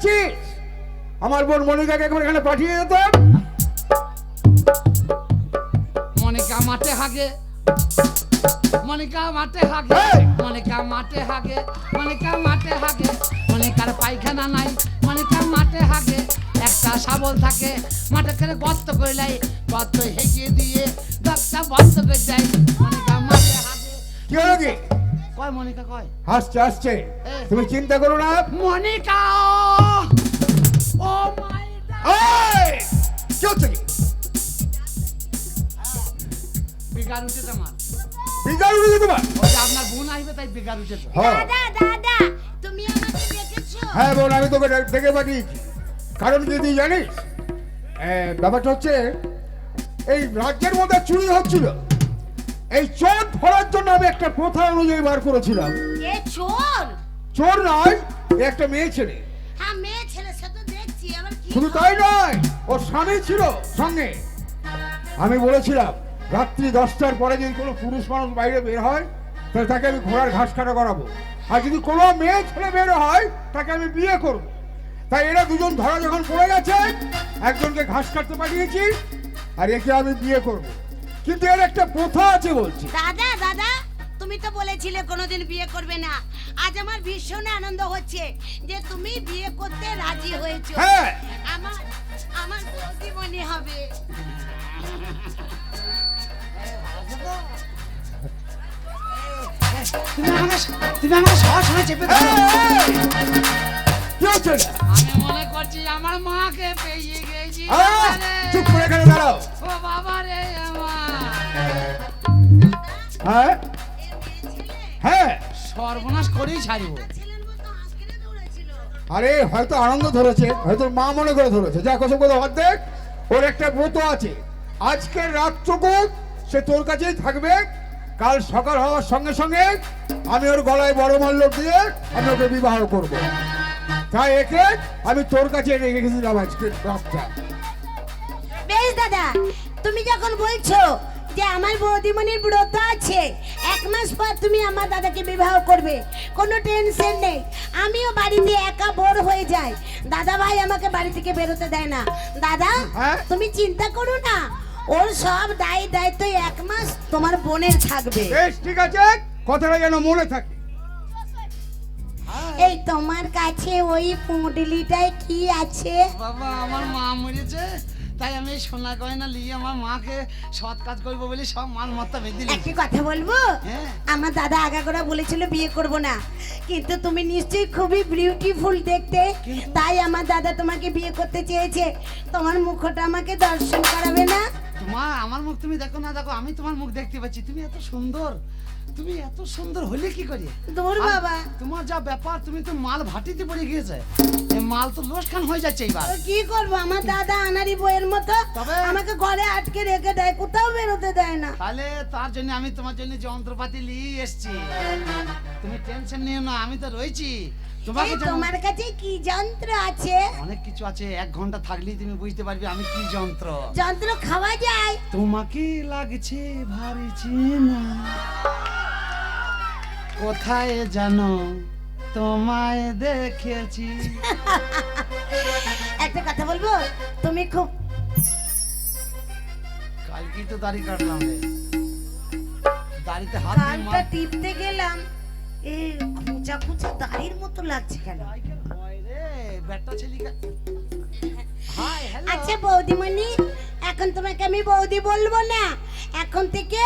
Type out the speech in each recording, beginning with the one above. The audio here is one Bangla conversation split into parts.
আছিস? আমার বোন মনিকাকে একবার এখানে পাঠিয়ে যেত মনিকা মাঠে হাগে। মনিকা মাঠে হাগে। মনিকা মাঠে হাগে। মনিকা মাঠে হাগে। মনিকার পায়খানা নাই। মনিকা মাঠে হাগে। একটা শাবল থাকে। মাঠে করে গর্ত করে লাই গর্ত হেঁকে দিয়ে বন্ধ করে মনিকা মাঠে হাগে। কি হলো কি? কয় মনিকা কয়? আসছে এই। তুমি চিন্তা করো না। মনিকা! ও মাই এই! কি হচ্ছে কি? বিগার উঠেছে আমার বিকাল উঠেছে তোমার ওই যে আপনার বোন আসবে তাই বিগার উঠেছে হ্যাঁ। দাদা দাদা তুমি আমাকে দেখেছ? হ্যাঁ বোন আমি তোকে ডেকে পাঠিয়েছি। কারণ কি তুই জানিস ব্যাপারটা হচ্ছে এই রাজ্যের মধ্যে চুরি হচ্ছিল। এই চোর ধরার জন্য আমি একটা প্রথা অনুযায়ী বার করেছিলাম। এ চোর? চোর নয় একটা মেয়ে ছেলে। শুধু তাই নয়, ওর স্বামী ছিল সঙ্গে। আমি বলেছিলাম, রাত্রি দশটার পরে যদি কোনো পুরুষ মানুষ বাইরে বের হয়, তাহলে তাকে আমি ঘোড়ার ঘাস কাটা করাবো। আর যদি কোনো মেয়ে ছেলে বের হয়, তাকে আমি বিয়ে করব। তাই এরা দুজন ধরা যখন পড়ে গেছে, একজনকে ঘাস কাটতে পাঠিয়েছি, আর একে আমি বিয়ে করব। কিন্তু এর একটা প্রথা আছে বলছি। দাদা দাদা তুমি তো বলেছিলে কোনোদিন বিয়ে করবে না। আজ আমার ভীষণ আনন্দ হচ্ছে যে তুমি বিয়ে করতে রাজি হয়েছো। হ্যাঁ আমার আমার বৌদি মনে হবে। তুমি আমাকে তুমি আমাকে সহজ সময় চেপে ধরো। কি হচ্ছে এটা? আমি মনে করছি আমার মাকে পেয়ে গেছি। আহ! বাবারে। চুপ করে এখানে দাঁড়াও। ও বাবা রে আমার। হ্যাঁ? সর্বনাশ করেই ছাড়বো। আরে হয়তো আনন্দ ধরেছে হয়তো মা মনে করে ধরেছে। যা কসম কথা অর্ধেক ওর একটা ব্রত আছে। আজকের রাতটুকু সে তোর কাছেই থাকবে। কাল সকাল হওয়ার সঙ্গে সঙ্গে আমি ওর গলায় বড় মল্ল দিয়ে আমি ওকে বিবাহ করব। তাই একে আমি তোর কাছে রেখে গেছিলাম আজকে রাতটা। বেশ দাদা তুমি যখন বলছো যে আমার বৌদিমণির ব্রত আছে এক মাস পর তুমি আমার দাদাকে বিবাহ করবে। কোনো টেনশন নেই। আমিও বাড়িতে একা বোর হয়ে যাই। দাদা ভাই আমাকে বাড়ি থেকে বেরোতে দেয় না। দাদা হ্যাঁ? তুমি চিন্তা করো না। ওর সব দায় দায়িত্ব এক মাস তোমার বোনের থাকবে। বেশ ঠিক আছে। কথাটা যেন মনে থাকে। এই তোমার কাছে ওই পুঁটলিটায় কি আছে? বাবা আমার মা মরেছে। তাই আমি সোনা গয়না নিয়ে আমার মাকে সৎ কাজ করব বলে সব মাল মাত্রা বেঁধে একটি কথা বলব? হ্যাঁ। আমার দাদা আগাগোড়া বলেছিল বিয়ে করব না। কিন্তু তুমি নিশ্চয়ই খুবই বিউটিফুল দেখতে। তাই আমার দাদা তোমাকে বিয়ে করতে চেয়েছে। তোমার মুখটা আমাকে দর্শন করাবে না। তোমার আমার মুখ তুমি দেখো না দেখো আমি তোমার মুখ দেখতে পাচ্ছি। তুমি এত সুন্দর তুমি এত সুন্দর হলে কি করে? দূর বাবা। তোমার যা ব্যাপার তুমি তো মাল ভাটিতে পড়ে গিয়েছে। এই মাল তো লোসখান হয়ে যাচ্ছে এইবার কি করব? আমার দাদা আনারি বইয়ের মতো তবে- আমাকে ঘরে আটকে রেখে দেয় কোথাও বেরোতে দেয় না। তাহলে তার জন্য আমি তোমার জন্য যন্ত্রপাতি নিয়ে এসেছি। তুমি টেনশন নিও না আমি তো রয়েছি। তোমার কাছে কি যন্ত্র আছে? অনেক কিছু আছে এক ঘণ্টা থাকলেই তুমি বুঝতে পারবে আমি কি যন্ত্র। যন্ত্র খাওয়া যায়? তোমাকে লাগছে ভারী না কোথায় জানো? তোমায় দেখেছি। একটা কথা বলব? তুমি খুব কালকেই তো দাড়ি কাটলাম দাড়িতে হাত টিপতে গেলাম। এই খুঁচা খুঁচা দাড়ির মতো লাগছে কেন। আচ্ছা বৌদিমণি এখন তোমাকে আমি বৌদি বলব না। এখন থেকে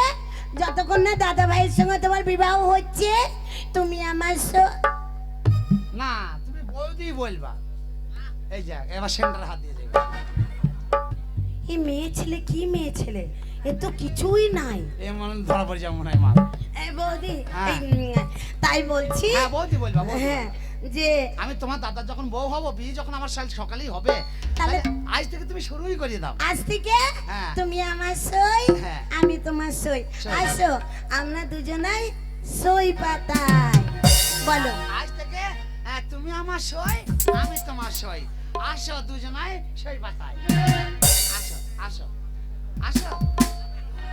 যতক্ষণ না দাদা ভাইয়ের সঙ্গে তোমার বিবাহ হচ্ছে তুমি আমার না তুমি বৌদি বলবা। এই যা এবার সেন্টার হাত দিয়ে দেবে এই মেয়ে ছেলে কি মেয়ে ছেলে? এ তো কিছুই নাই। এ মনে ধরা পড়ে যাবে হয় মা বৌদি হ্যাঁ। এই, উম, তাই বলছি। হ্যাঁ বৌদি বলবা বৌদি। হ্যাঁ যে আমি তোমার দাদা যখন বউ হব বিয়ে যখন আমার সাল সকালেই হবে তাহলে আজ থেকে তুমি শুরুই করে দাও। আজ থেকে হ্যাঁ। তুমি আমার সই হ্যাঁ। আমি তোমার সই। আসো আমরা দুজনাই সই পাতাই বলো। আজ থেকে তুমি আমার সই আমি তোমার সই। আসো দুজনাই সই পাতাই আসো আসো। আসো।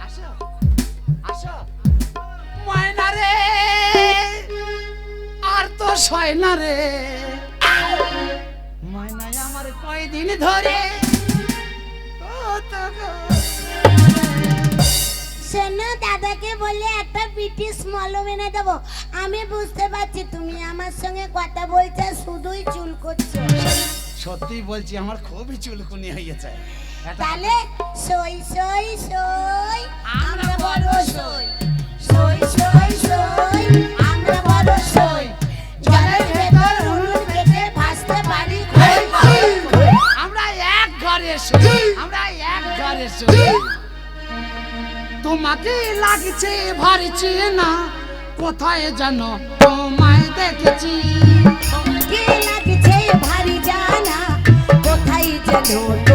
আসো। আসো। ময়না রে আর তো সয় না রে আর কয়দিন ধরে শোনো দাদাকে বলে একটা ব্রিটিশ মলম এনে দেবো। আমি বুঝতে পারছি তুমি আমার সঙ্গে কথা বলছো শুধুই চুল করছ। সত্যি বলছি আমার খুবই চুলকুনি হয়েছে তাহলে সই সই সই আমরা বড় সই। তোমাকে লাগছে ভারী না কোথায় জানো? তোমায় দেখেছি। কি লাগছে ভারী জানা কোথায় যেন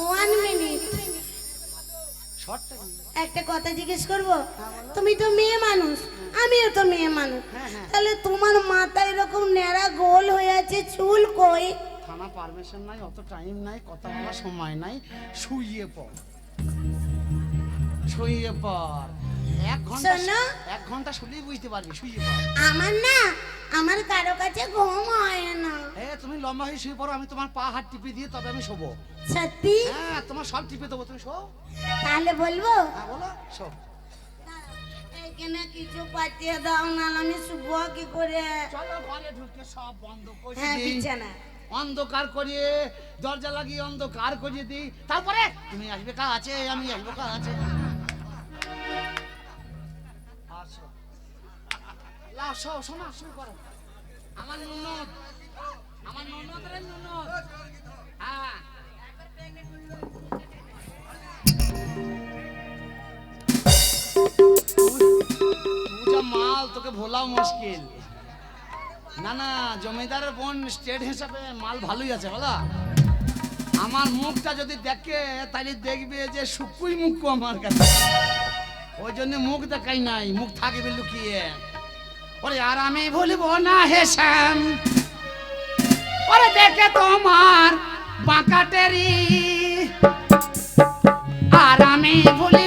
ওয়ান মিনিট একটা কথা জিজ্ঞেস করব? তুমি তো মেয়ে মানুষ আমিও তো মেয়ে মানুষ। তাহলে তোমার মাথা এরকম ন্যাড়া গোল হয়ে আছে চুল কই? থানা পারমিশন নাই অত টাইম নাই কথা বলার সময় নাই। শুইয়ে পড়। শুইয়ে পড়। এক ঘণ্টা শোনো। এক ঘণ্টা শুলেই বুঝতে পারবি শুইয়ে পড়। আমার না আমার কারও কাছে ঘুম হয় না। এ তুমি লম্বা হয়ে শুয়ে পড়ো আমি তোমার পা হাত টিপে দিয়ে তবে আমি শোবো। সত্যি? হ্যাঁ তোমার সব টিপে দেবো তুমি শো। তাহলে বলব? হ্যাঁ বলো শো। এখানে কিছু পাঠিয়ে দাও না আমি শুভ কি করে? চলো ঘরে ঢুকে সব বন্ধ করে হ্যাঁ বিছানা। অন্ধকার করিয়ে দরজা লাগিয়ে অন্ধকার করিয়ে দিই। তারপরে তুমি আসবে কা আছে আমি আসব কা হ্যাঁ। মাল, তোকে ভোলাও মুশকিল। না না, জমিদারের বোন স্টেট হিসাবে মাল ভালোই আছে, বলা। আমার মুখটা যদি দেখে, তাহলে দেখবে যে শুকুই মুখ আমার কাছে। ওই জন্য মুখ দেখাই নাই, মুখ থাকবে লুকিয়ে। ওরে আর আমি ভুলবো না হেসাম ওরে দেখে তোমার বাঁকাটেরি আর আমি ভুলিব